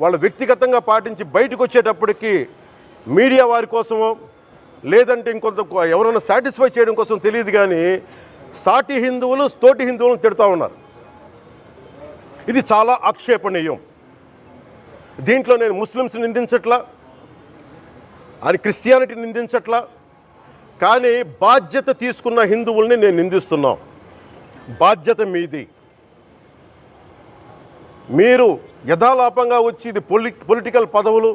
వాళ్ళు వ్యక్తిగతంగా పాటించి బయటకు వచ్చేటప్పటికి మీడియా వారి కోసమో లేదంటే ఇంకొంత ఎవరైనా సాటిస్ఫై చేయడం కోసం తెలియదు కానీ సాటి హిందువులు తోటి హిందువులను తిడతా ఉన్నారు. ఇది చాలా ఆక్షేపణీయం. దీంట్లో నేను ముస్లిమ్స్ నిందించట్లా అని క్రిస్టియానిటీ నిందించట్లా కానీ బాధ్యత తీసుకున్న హిందువుల్ని నేను నిందిస్తున్నాం. బాధ్యత మీది. మీరు యథాలాపంగా వచ్చి ఇది పొలి పొలిటికల్ పదవులు.